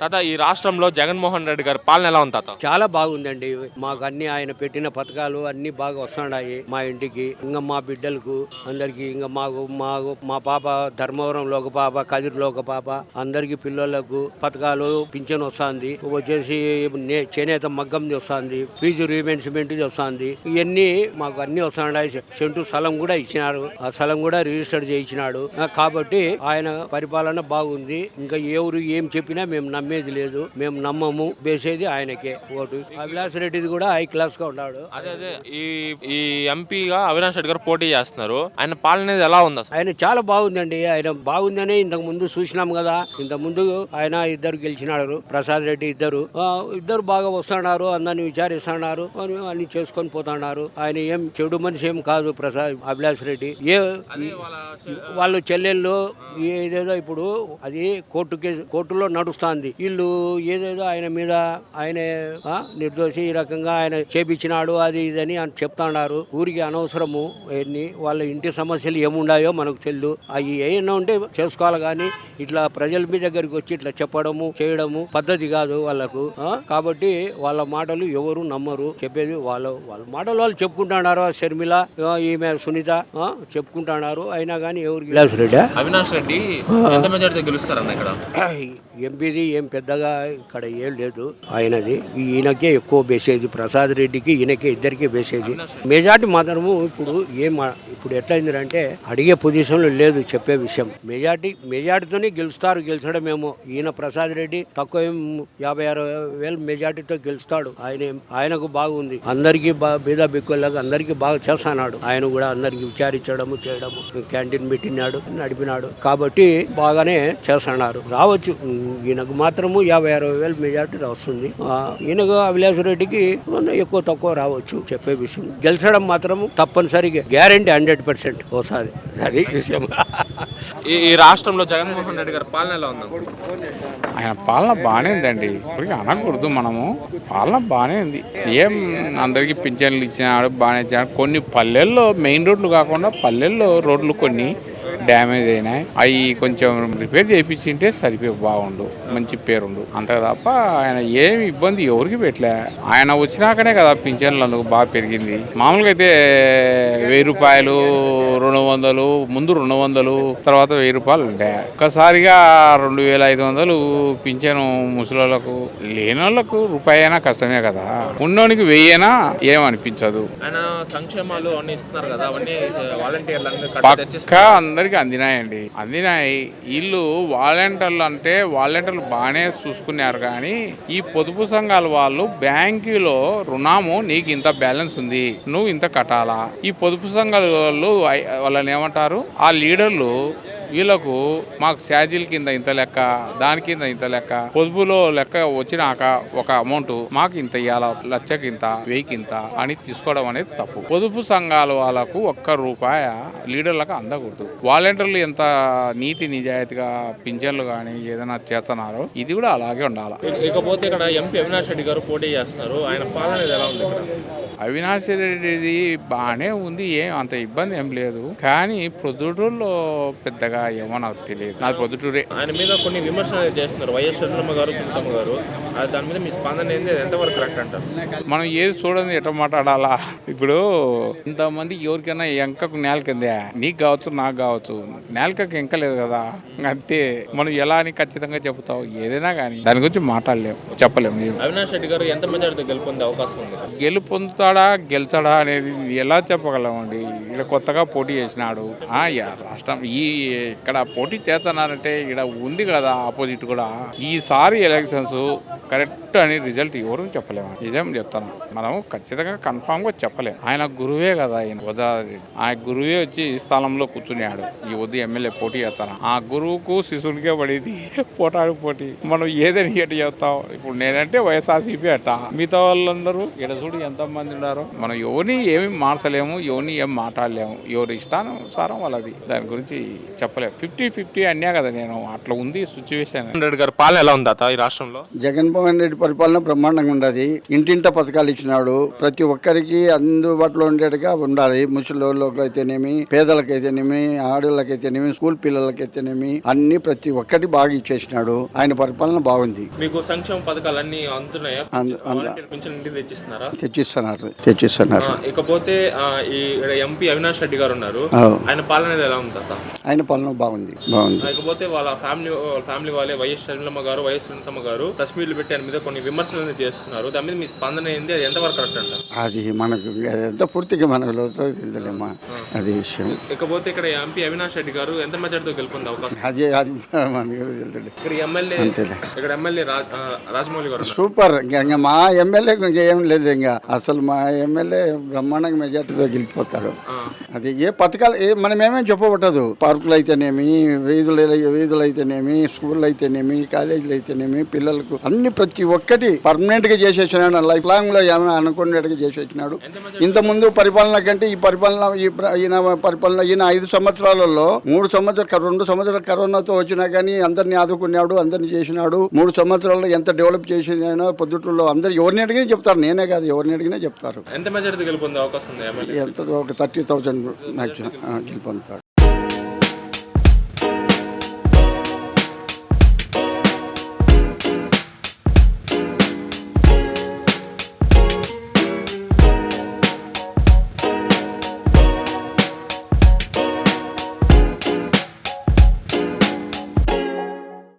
తాత ఈ రాష్ట్రంలో జగన్మోహన్ రెడ్డి గారి పాలన ఎలా ఉంది తాత? చాలా బాగుందండి. మాకు అన్ని ఆయన పెట్టిన పథకాలు అన్ని బాగా వస్తున్నాయి మా ఇంటికి. ఇంకా మా బిడ్డలకు అందరికి ఇంకా మాకు మాకు మా పాప ధర్మవరంలో ఒక పాప కదిరిలో ఒక పాప అందరికి పిల్లలకు పథకాలు పింఛన్ వస్తుంది. వచ్చేసి నే- చేనేత మగ్గం వస్తుంది ఫీజు రీమెన్స్మెంట్ వస్తుంది. ఇవన్నీ మాకు అన్ని వస్తున్నాయి. సెంటు స్థలం కూడా ఇచ్చినారు. ఆ స్థలం కూడా రిజిస్టర్ చేయించినాడు. ఆ, కాబట్టి ఆయన పరిపాలన బాగుంది. ఇంకా ఎవరు ఏం చెప్పినా మేము నమ్మేది లేదు. మేము నమ్మము. వేసేది ఆయనకే ఓటు. అభిలాష్ రెడ్డిది కూడా హై క్లాస్గా ఉన్నాడు. అదే అదే. ఈ ఈ ఎంపీగా అవినాష్ రెడ్డి గారు పోటీ చేస్తున్నారు. ఆయన పాలన అనేది ఎలా ఉంది అసలు? ఆయన చాలా బాగుందండి. ఆయన బాగుందనే ఇంతకు ముందు చూసినాం కదా. ఇంతకు ముందు ఆయన ఇద్దరు గెలిచినాడు. ప్రసాద్ రెడ్డి ఇద్దరు. ఆ, ఇద్దరు బాగా వస్తున్నారు. అందరిని విచారిస్తున్నారు. అని అన్ని చేసుకొని పోతున్నారు. ఆయన ఏం చెడు మనిషి ఏం కాదు ప్రసాద్ అభిలాష్ రెడ్డి. ఏ వాళ్ళు చెల్లెళ్ళు ఏదేదో ఇప్పుడు అది కోర్టు కేసు కోర్టులో నడుస్తుంది. వీళ్ళు ఏదేదో ఆయన మీద ఆయన ఆ, నిర్దోషి ఈ రకంగా ఆయన చేపించినాడు అది ఇదని అని చెప్తున్నారు ఊరికి అనవసరము ఎన్ని వాళ్ళ ఇంటి సమస్యలు ఏముండాయో మనకు తెలియదు అవి ఏమైనా ఉంటే చేసుకోవాలి కానీ ఇట్లా ప్రజల మీ దగ్గరికి వచ్చి ఇట్లా చెప్పడము చేయడము పద్ధతి కాదు వాళ్ళకు కాబట్టి వాళ్ళ మాటలు ఎవరు నమ్మరు. చెప్పేది వాళ్ళ వాళ్ళ మాటలు వాళ్ళు చెప్పుకుంటున్నారు షర్మిల ఆ, ఈమె సునీత ఆ, చెప్పుకుంటున్నారు అయినా కానీ రెడ్డి? అవినాష్ రెడ్డి ఎంత మెజార్టీతో గెలుస్తారన్న ఇక్కడ? ఎంపీది ఏం పెద్దగా ఇక్కడ ఏం లేదు ఆయనది. ఈయనకే ఎక్కువ బేసేది ప్రసాద్ రెడ్డికి ఈయనకే ఇద్దరికి బేసేది మెజార్టీ మాత్రము ఇప్పుడు ఏం ఇప్పుడు ఎట్లయిందంటే అడిగే పొజిషన్లో లేదు చెప్పే విషయం. మెజార్టీ మెజార్టీతోనే గెలుస్తారు గెలిచడమేమో. ఈయన ప్రసాద్ రెడ్డి తక్కువ ఏం యాభై ఆరు వేలు మెజార్టీతో గెలుస్తాడు. ఆయన ఆయనకు బాగుంది. అందరికీ బా బీద బిక్కులకు అందరికీ బాగా చేస్తున్నాడు ఆయన కూడా అందరికీ విచారించడము చేయడము క్యాంటీన్ పెట్టినాడు నడిపినాడు. కాబట్టి బాగానే చేస్తున్నారు రావచ్చు. ఈయనకు మాత్రం మాత్రము యాభై అరవై వేల మెజార్టీ వస్తుంది ఆ, ఈయనకు అభిలాష్ రెడ్డికి ఎక్కువ తక్కువ రావచ్చు చెప్పే విషయం. గెలిచడం మాత్రము తప్పనిసరిగా గ్యారంటీ హండ్రెడ్ పర్సెంట్ వస్తుంది అది విషయం. ఈ ఈ రాష్ట్రంలో జగన్మోహన్ రెడ్డి గారి పాలన ఎలా ఉంది ఆయన పాలన బాగానే ఉందండి. ఇప్పటికీ అనకూడదు మనము. పాలన బాగానే ఉంది. ఏం అందరికీ పింఛన్లు ఇచ్చినాడు బాగానే ఇచ్చినాడు కొన్ని పల్లెల్లో మెయిన్ రోడ్లు కాకుండా పల్లెల్లో రోడ్లు కొన్ని డ్యామేజ్ అయినాయి. అవి కొంచెం రిపేర్ చేయించింటే సరిపోయి బాగుండు మంచి పేరుండు. అంతే తప్ప ఆయన ఏమి ఇబ్బంది ఎవరికి పెట్టలే. ఆయన వచ్చినాకనే కదా పింఛన్లు అందుకు బాగా పెరిగింది. మామూలుగా అయితే వెయ్యి రూపాయలు రెండు వందలు ముందు రెండు వందలు తర్వాత వెయ్యి రూపాయలు ఉండే. ఒక్కసారిగా రెండు వేల ఐదు వందలు పింఛను ముసలోళ్ళకు లేని వాళ్ళకు రూపాయి అయినా కష్టమే కదా. ఉన్నోనికి వెయ్యేనా ఏమనిపించదు. సంక్షేమాలు పక్కా అందరికి అందినాయండి. అందినాయి. వీళ్ళు వాలంటీర్లు అంటే వాలంటీర్లు బాగానే చూసుకున్నారు కానీ ఈ పొదుపు సంఘాల వాళ్ళు బ్యాంకులో రుణము నీకు ఇంత బ్యాలెన్స్ ఉంది నువ్వు ఇంత కట్టాలా? ఈ పొదుపు సంఘాల వాళ్ళు వాళ్ళని ఏమంటారు? ఆ లీడర్లు వీళ్ళకు మాకు ఛార్జీల కింద ఇంత లెక్క దాని కింద ఇంత లెక్క పొదుపులో లెక్క వచ్చినాక ఒక అమౌంట్ మాకు ఇంత ఇవ్వాల లక్షకి ఇంత వెయ్యికి ఇంత అని తీసుకోవడం అనేది తప్పు. పొదుపు సంఘాల వాళ్ళకు ఒక్క రూపాయ లీడర్లకు అందకూడదు. వాలంటీర్లు ఎంత నీతి నిజాయితీగా పింఛన్లు కానీ ఏదైనా చేస్తున్నారో ఇది కూడా అలాగే ఉండాలి. ఇకపోతే ఇక్కడ ఎంపీ అవినాష్ రెడ్డి గారు పోటీ చేస్తున్నారు ఆయన పాలన ఎలా ఉంది అవినాష్ రెడ్డిది బాగానే ఉంది ఏం అంత ఇబ్బంది ఏం లేదు. కానీ ప్రొద్దుటూరులో పెద్దగా ఏమో నాకు తెలియదు. నాకు ప్రొద్దుటూరే ఆయన మీద కొన్ని విమర్శలు చేస్తున్నారు. వైఎస్ చంద్రమ్మ గారు సునీతమ్మ గారు. దాని మీద మీ స్పందన ఏంది? ఎంతవరకు కరెక్ట్ అంటారు? మనం ఏది చూడండి ఎట్లా మాట్లాడాలా? ఇప్పుడు ఇంతమంది ఎవరికైనా ఎంకకు నేల కిందే నీకు కావచ్చు నాకు కావచ్చు. నేలకకు ఎంకలేదు కదా. అంతే. మనం ఎలా అని ఖచ్చితంగా చెబుతావు? ఏదైనా కానీ. దాని గురించి మాట్లాడలేము. చెప్పలేము అవినాష్ రెడ్డి గారు ఎంత మెజార్టీతో గెలుపొందే అవకాశం ఉంది? గెలుపొందుతాడా గెలిచాడా అనేది ఎలా చెప్పగలమండి ఇక్కడ కొత్తగా పోటీ చేసినాడు. రాష్ట్రం. ఈ ఇక్కడ పోటీ చేస్తున్నారంటే ఇక్కడ ఉంది కదా ఆపోజిట్ కూడా. ఈసారి ఎలక్షన్స్ కరెక్ట్ అని రిజల్ట్ ఎవరు చెప్పలేము. నిజం చెప్తాను మనం ఖచ్చితంగా కన్ఫామ్గా చెప్పలేము. ఆయన గురువే కదా ఆయన వదలారెడ్డి ఆ గురువే వచ్చి ఈ స్థానంలో కూర్చున్నాడు. ఈ వద్దు ఎమ్మెల్యే పోటీ చేస్తాను ఆ గురువుకు శిశువునికే పడేది పోటాడు పోటీ. మనం ఏదని ఎటు చెప్తాం? ఇప్పుడు నేనంటే వైఎస్ఆర్సీపీ అట్ట. మిగతా వాళ్ళందరూ ఇక్కడ చూడు ఎంత మంది ఉన్నారు. మనం ఎవరిని ఏమి మార్చలేము ఎవరిని ఏం మాట్లాడలేము. ఎవరి ఇష్టానుసారం వాళ్ళది. దాని గురించి చెప్ప చెప్పలేము ఫిఫ్టీ ఫిఫ్టీ అన్నా కదా నేను అట్లా ఉంది సిచ్యువేషన్ రెడ్డి గారి పాలన ఎలా ఉంది ఈ రాష్ట్రంలో? జగన్మోహన్ రెడ్డి పరిపాలన బ్రహ్మాండంగా ఉండదు. ఇంటింట పథకాలు ఇచ్చినాడు. ప్రతి ఒక్కరికి అందుబాటులో ఉండేట్టుగా ఉండాలి. ముసలిళ్ళకి అయితేనేమి పేదలకైతేనేమి ఆడవాళ్ళకైతేనేమి స్కూల్ పిల్లలకైతేనేమి అన్ని ప్రతి ఒక్కటి బాగా ఇచ్చేసినాడు. ఆయన పరిపాలన బాగుంది. మీకు సంక్షేమ పథకాలు అన్ని అందుతున్నాయా? తెచ్చిస్తున్నారా? తెచ్చిస్తున్నారు. ఇకపోతే ఈ ఎంపీ అవినాష్ రెడ్డి గారు ఉన్నారు. ఆయన పాలన ఎలా ఉంది ఆయన పాలన బాగుంది. బాగుంది. ఆ, ఇకపోతే వాళ్ళ ఫ్యామిలీ వాళ్ళ ఫ్యామిలీ వాళ్ళే వైఎస్ షర్మిలమ్మ గారు వైఎస్ సునీతమ్మ గారు ప్రెస్ మీట్లు పెట్టి మీద కొన్ని విమర్శలు చేస్తున్నారు. దాని మీద మీ స్పందన ఏంది? అది ఎంతవరకు కరెక్ట్ అంటారు? అది మనకు ఎంత పూర్తిగా మనకు లోతులో తెలియలేమా? అది విషయం. ఇకపోతే ఇక్కడ ఎంపీ అవినాష్ రెడ్డి గారు ఎంత మెజార్టీతో గెలుపొందే అవకాశం? అది అది మనకు తెలియదు. ఇక్కడ ఎమ్మెల్యే అంతేలే. ఇక్కడ ఎమ్మెల్యే రాజమౌళి గారు. సూపర్. ఇంకా మా ఎమ్మెల్యే ఇంకేం లేదు ఇంకా. అసలు మా ఎమ్మెల్యే బ్రహ్మాండంగా మెజార్టీతో గెలిచిపోతాడు. అది ఏ పథకాలు ఏ మనం ఏమేం చెప్పబట్టదు. పార్కులు అయితేనేమి వీధులు వీధులు అయితేనేమి స్కూళ్ళు అయితేనేమి కాలేజీలు అయితేనేమి పిల్లలకు అన్ని ప్రతి ఒక్కటి పర్మనెంట్గా చేసేసినాడు. లైఫ్ లాంగ్లో ఏమైనా అనుకునేట్టుగా చేసేసినాడు. ఇంత ముందు పరిపాలన కంటే ఈ పరిపాలన ఈయన పరిపాలన ఈయన ఐదు సంవత్సరాలలో మూడు సంవత్సరాలు రెండు సంవత్సరాలు కరోనాతో వచ్చినా కానీ అందరినీ ఆదుకున్నాడు అందరినీ చేసినాడు. మూడు సంవత్సరాల్లో ఎంత డెవలప్ చేసింది పొద్దుటూరులో అందరు ఎవరిని అడిగినా చెప్తారు. నేనే కాదు ఎవరిని అడిగినా చెప్తారు. ఎంత మెజార్టీతో గెలుపొందే అవకాశం ఉంది? ఎమ్మెల్యే ఎంత ఒక థర్టీ థౌజండ్ మ్యాక్సిమం గెలుపొందుతాడు.